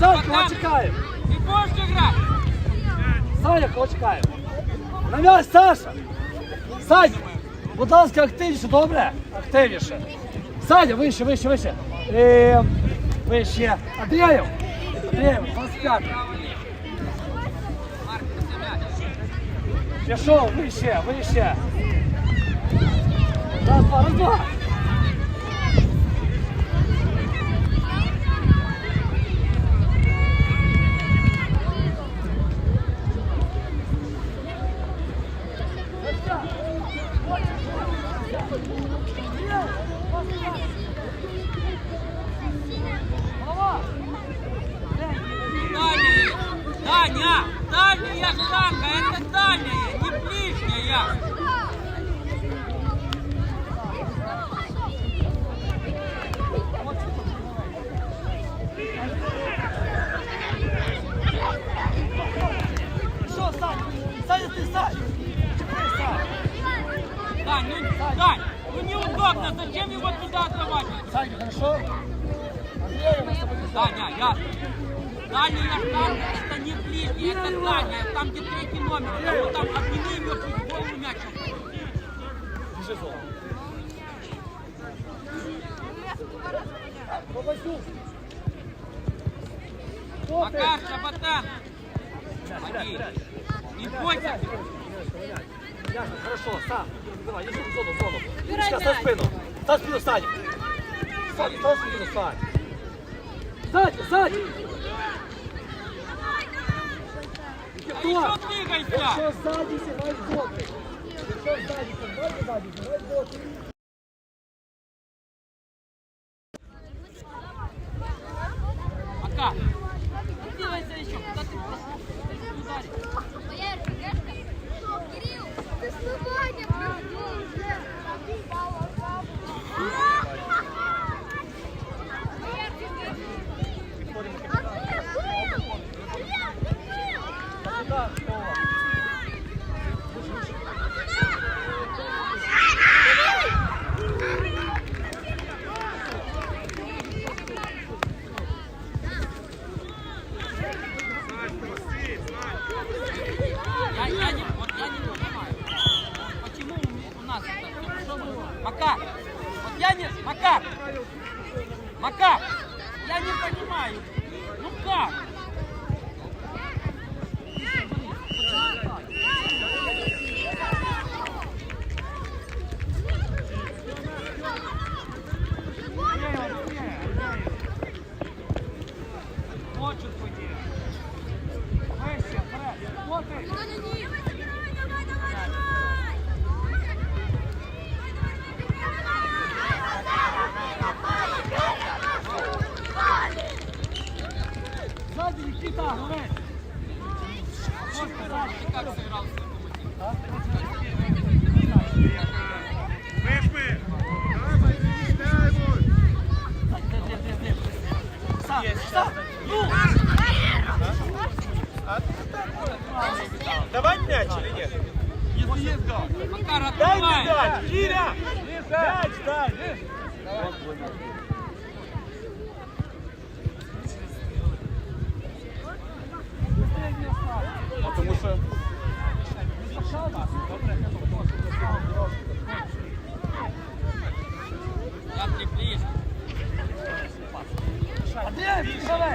Саня, кого чекаємо? Ти будеш грати? Саня, кого чекаємо? На м'яч, Саша! Саня, будь ласка, активніше, добре? Активніше. Саня, вище, вище, вище. Е, вище. Андрієв. Андрієв, 25. Пішов, вище, вище. Раз, два, раз, два. Даня, дальняя штанга, это дальняя, не ближняя. Неудобно, зачем его туда отдавать? Саня, хорошо? Андрей, мы с тобой не Даня, я... Дальняя штанга, это не ближняя, это дальняя, там где третий номер, потому там обними голову мячом. Біжи зону. Попадю. Макар, Шабатан, Ходи. не бойся. Ясно, хорошо, сам. Давай, иди в зону, в зону. Сейчас, ставь спину. Ставь спину, Саня. Саня, ставь спину, Саня. Сзади, сзади. А еще двигайся. Якщо ззаді, сігай в боки. Якщо ззаді, сігай ззаді, сігай в боки.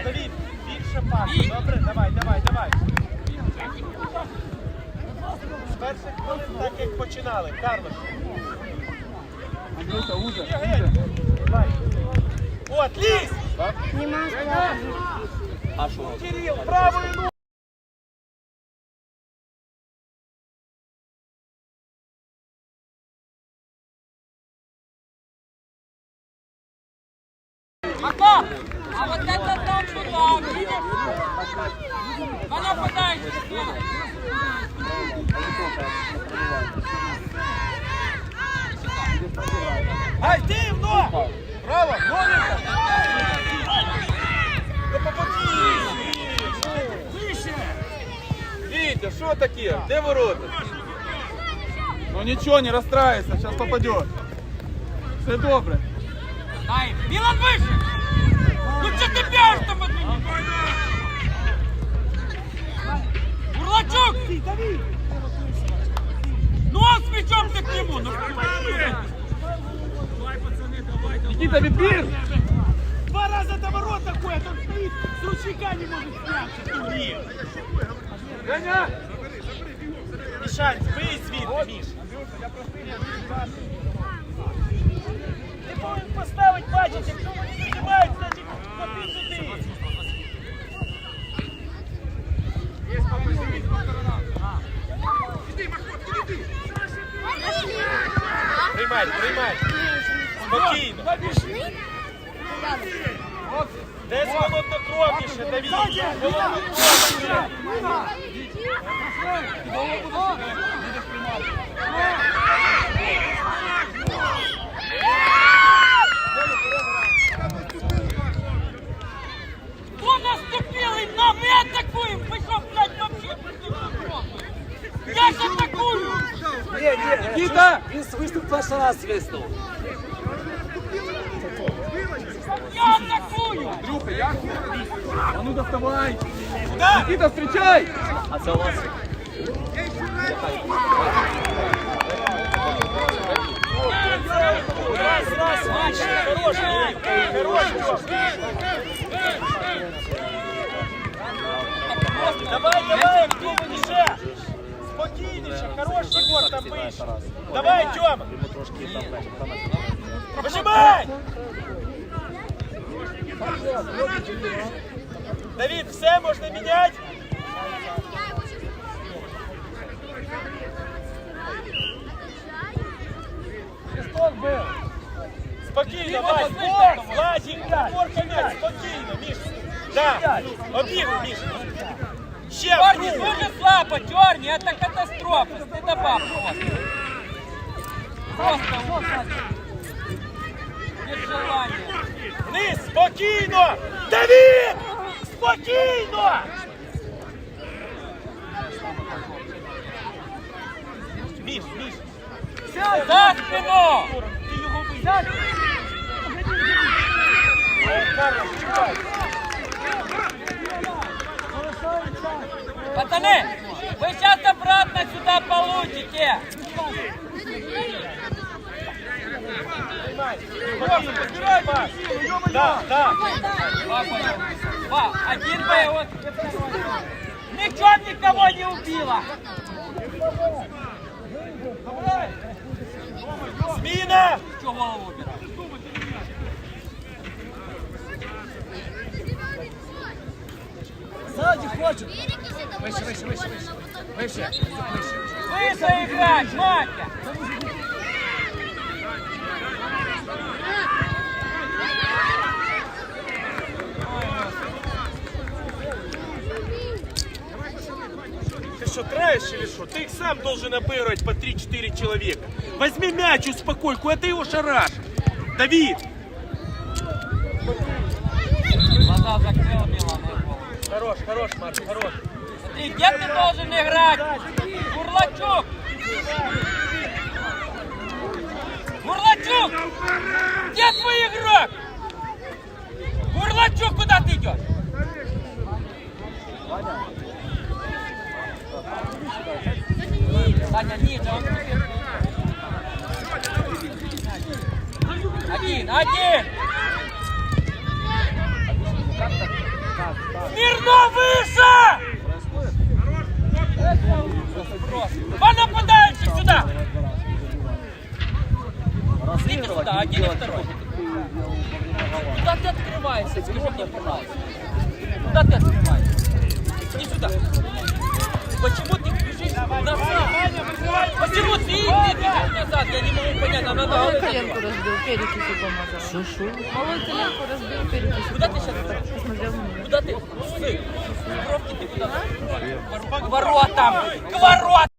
Давид, більше пас. Добре, давай, давай, давай. З перших хвилин так як починали. Уже. Давай. От, лізь! А що? Кирил, правою ногу! Макар, а вот это там туда, видишь? А нападай. Ай, ти в ногу! Право, новенька! Ну попади! Вище. Витя, що таке? Де ворота? Ну нічого, не розстраюйся, зараз попадет. Все добре. Дай, Милан выше! Ну что ты бьешь там от меня? Бурлачук! Ну а с мячом ты к нему! Ну, Никита, відбір! Два раза до ворот такой, а тут стоит, с ручейка не может спрятаться. Турнир. Женя! Мишань, вийдь звідти, Міш. Ти повинен поставити, бачиш, Никита! Він свистнув перший раз свистнув. Я атакую! Андрюха, як? А ну доставай. Никита, встречай! А це у вас? Раз, раз, Миш, хороший, хороший. Давай, давай, активніше. Спокійніше, хороший Егор там вище. Давай, Тьома. Вижимай! Давид, все можна міняти? Свисток був. Спокійно, Вась, бокс, Владик, Егор, м'яч, спокійно, Міш. Да, обігу, Міш. Ще Парни, вдруг. дуже слабо, черни, это катастрофа, стыдоба просто. Просто без желания. Вниз, спокійно! Давид! Спокійно! Міш, Міш, За спину! ти його. Пацаны, вы сейчас обратно сюда получите. Спокійно, збирай пас. Да, да. Два боя. Два. Один боевой. Ничем никого не убила. Зміна! Чего голову убирать? Ззаді хочу. Вище, вище, вище, вище. Вище, вище. Вы заиграть, Матя. Что, траешь или что? Ты их сам должен обыгрывать по 3-4 человека. Возьми мяч, успокой, куда ты его шарашь? Давид! Милан. Хорош, хорош, Марк, хорош. Смотри, где ты должен играть? Бурлачук! Бурлачук! Где твой игрок? Бурлачук, куда ты идешь? Саня, ниже, он Один, один! Смирно выше! Два нападающих сюда! Идите сюда, один и второй. Куда ты открываешься? Скажи мне, пожалуйста. Куда ты открываешься? Иди сюда. Почему ты бежишь назад? Почему ты бежишь назад? Я не могу понять, нам надо Малой голову коленку закрывать. разбил, перекисью помазал. Шо-шо? Малой коленку разбил, перекисью Куда ты помазал. сейчас? Посмотрел на меня. Куда? К воротам! К воротам!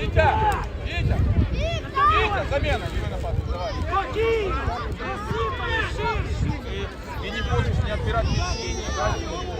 Витя! Витя! Витя, замена, не напад. Давай. Спокійно! Розсипали ширше! И, не будешь не отбирать мячи, не играть.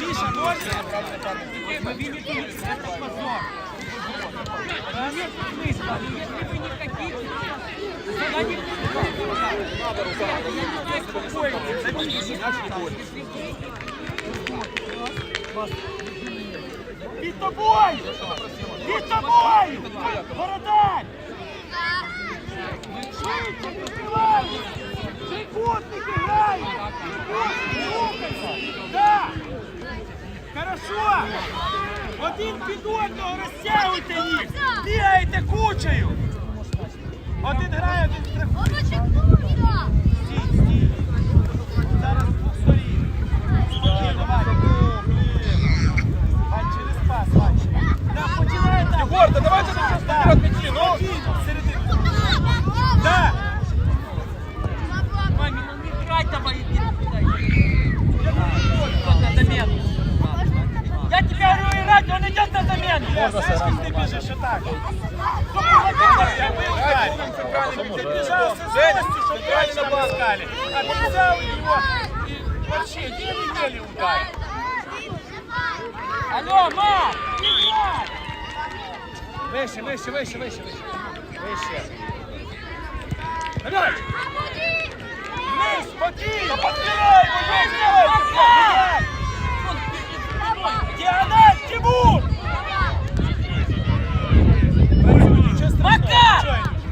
Миша, можно? Мы видите, это позор. Нет смысла. Если вы не хотите, сюда не Під тобою! Під тобою! Бородай! Да! Хорошо! Один під одного розтягуйте їх! Бігаєте кучею! Один грає, один страхує. Стій, стій! Зараз двох сторін. Спокійно, Ваня. Вань, через пас, Вань. Да, починай так. Егор, да на замену. Знаєш, як ти біжиш отак? Я Дай, виїжджаю. будем центральный Ти мячи. біжав з Женя, злостю, щоб центральный точно напад. пускали. А ти взяв його і вообще еле-еле ударив. Алло, ма! Играй! Вище, вище, вище, вище, вище. Вище. На м'яч! Вниз, спокійно, підбирай, Богдан! Діаналь, Тимур! Макар!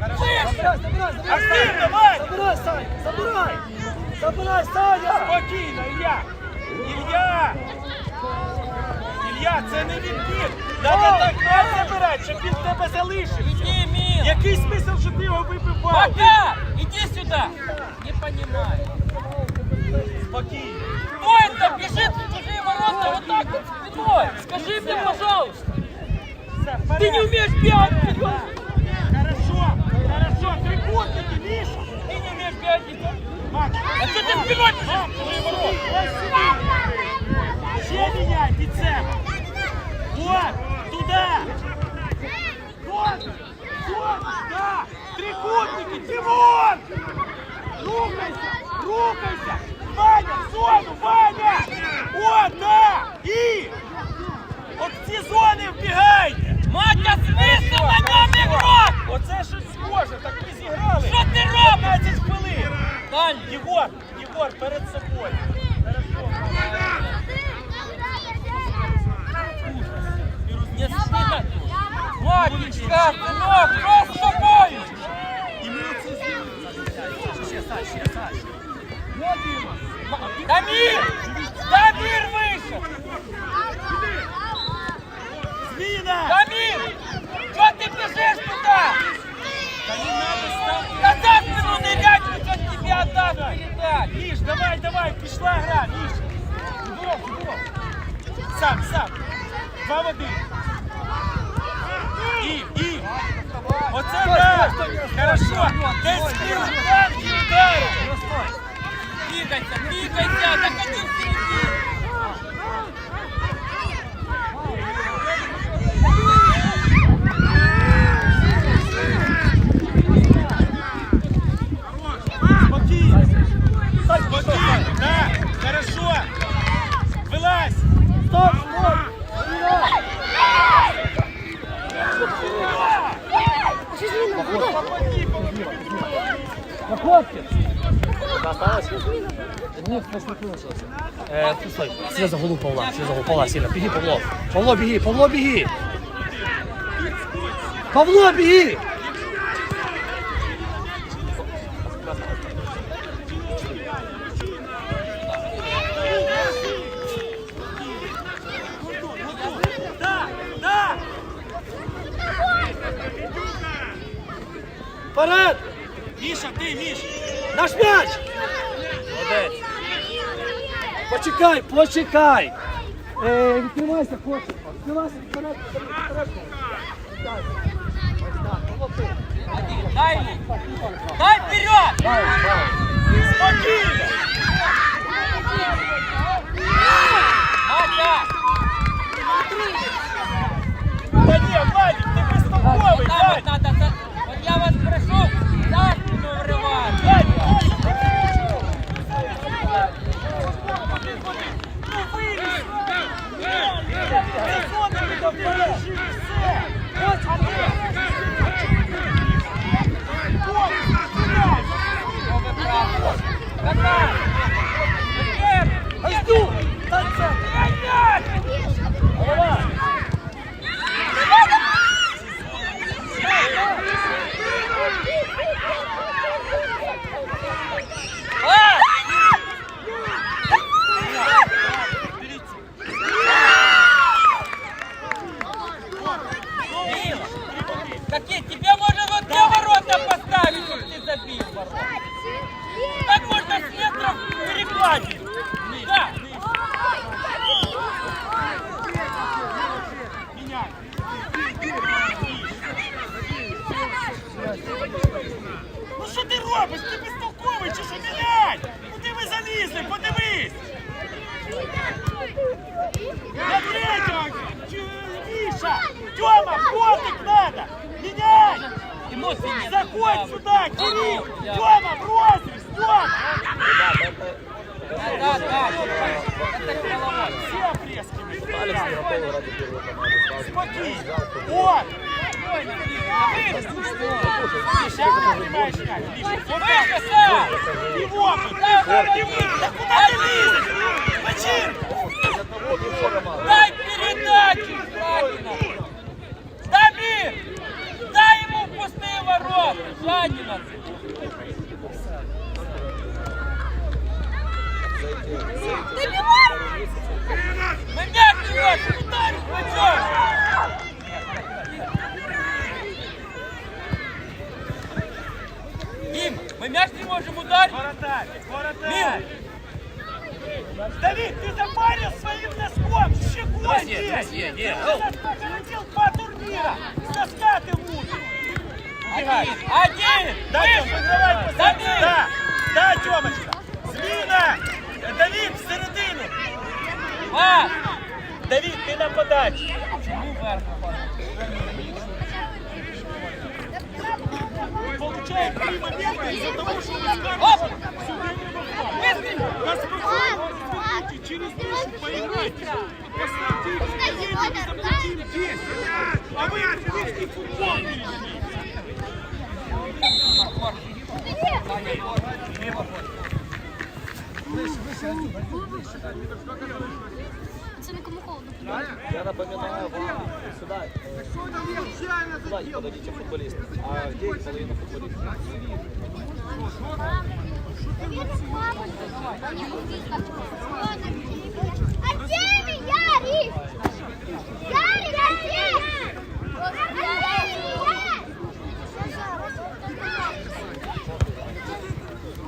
Забирай, забирай, забирай! Активно, Вань! Забирай, Саня! Забирай! Забирай, Саня! Спокійно, Ілля! Ілля! Ілля, це не відбір! Треба так не забирати, щоб він в тебе залишився! Иди, мил! Який смисл, що ти його вибивав? Макар! Иди сюда! Не понимаю. Спокійно! Кто это бежит в чужие ворота вот так вот спиной? Скажи мне, пожалуйста. Все, Ты вперед! не умеешь бегать вперед. Хорошо, хорошо, трикутники, Миша! Ты не умеешь бегать вперед. Макс, А что ты спиной бежишь в чужие ворота? ось сюди! Ще міняй під себе! Вот, туда! Вот, вот, да! Трикутники, Тимон! Рухайся, рухайся! Ваня, в зону, Ваня! О, да! І! От в ці зони вбігайте! Мать, а смысл на нем играть? Оце щось схоже, так ми зіграли! Что ты робишь? 15 хвилин! Дальше. Єгор, Єгор, перед собою! Не стыдно? Матечка, сынок, что с тобой? І ми оце зробили! Ще, Сань, ще, Сань. Дамир! Дамир вышел! Зміна! Дамир! скажи туда! Назад давай, давай, пришла игра, Миш! Футбол, футбол! Два води! И, и! Вот это! Хорошо! Десь скилл, планки ударил! Двигайся, двигайся! Так один впереди! Е, ти стой, сіля за голову Павла, сіля за голову Павла, сіля. Біги, Павло. Павло, біги, Павло, біги. Павло, біги. Да, да! Вперед! Почекай, почекай. Е, відкривайся, хлопче. Відкривайся, вперед, вперед, вперед. Відкривайся. Ось так, молодці. Дай ему. Дай вперед! Дай, дай. Спокойно! Матя! Да не, Владик, ты Вот бестолковый, там вот Владик! надо. за- Вот я вас прошу, Ты зонами да положи, Заходь сюда, Кирилл! Тьома, в розріз! Тьома! Да, да, да. Это головой. Все опресками! Спокійно! Вот! Миша, як ти приймаєш мяч? Миша, вот так! Выше, сам! І в опит! І в- Та куди ти лізеш? Почим? Дай передачу, Жадина! В пустые ворота, Жадина! Мы мяч не можем ударить, пойдем! Дим, мы мяч не можем ударить! Воротарь! Воротарь! Давид, ты запарил своим носком! Щекой здесь! подожди, Ты нет. уже захватил два турнира! С носка ты мутишь! Убегай! Один! Один! Да, Тём, вызывай по Забей! Да! Да, Тёмочка! Зміна! Давид, в середину! Пас! Давид, ты на подачу! Чему вверх? Получает три момента из-за того, что мы с Оп! Карлосом все время! Господи, извините, через душу на колени, мы заплатим 10! А вы отличный футбол перевели! Це нікому холодно. Я напоминаю вам сюда. Сюда не подойдите футболисты. А где их половина футболистов? Артемий, Ярик! Ярик, Артемий!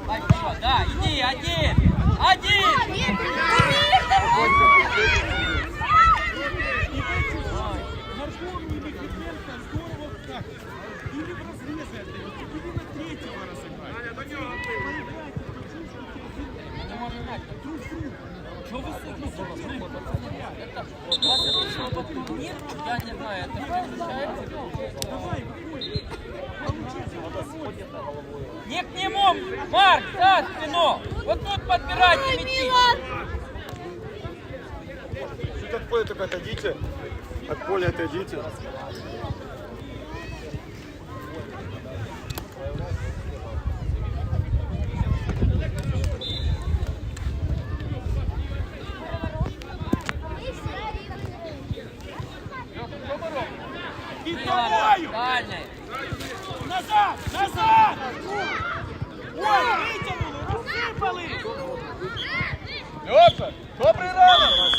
Дай вперед, да, иди, один! Или в разрезе или на третьего разыграть. Друг друга. Что вы Я не знаю, это удовольствие. Не к нему! Марк, за спину! Вот тут подбирайте мячи! Чуть от поля только отойдите. От поля отойдите. краю! Дальний! Назад! Назад! Ой, витягнули, розсипали! Льоша, добрий ранок!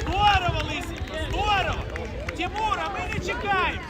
Здорово, Лисенько, здорово! Тимура, ми не чекаємо!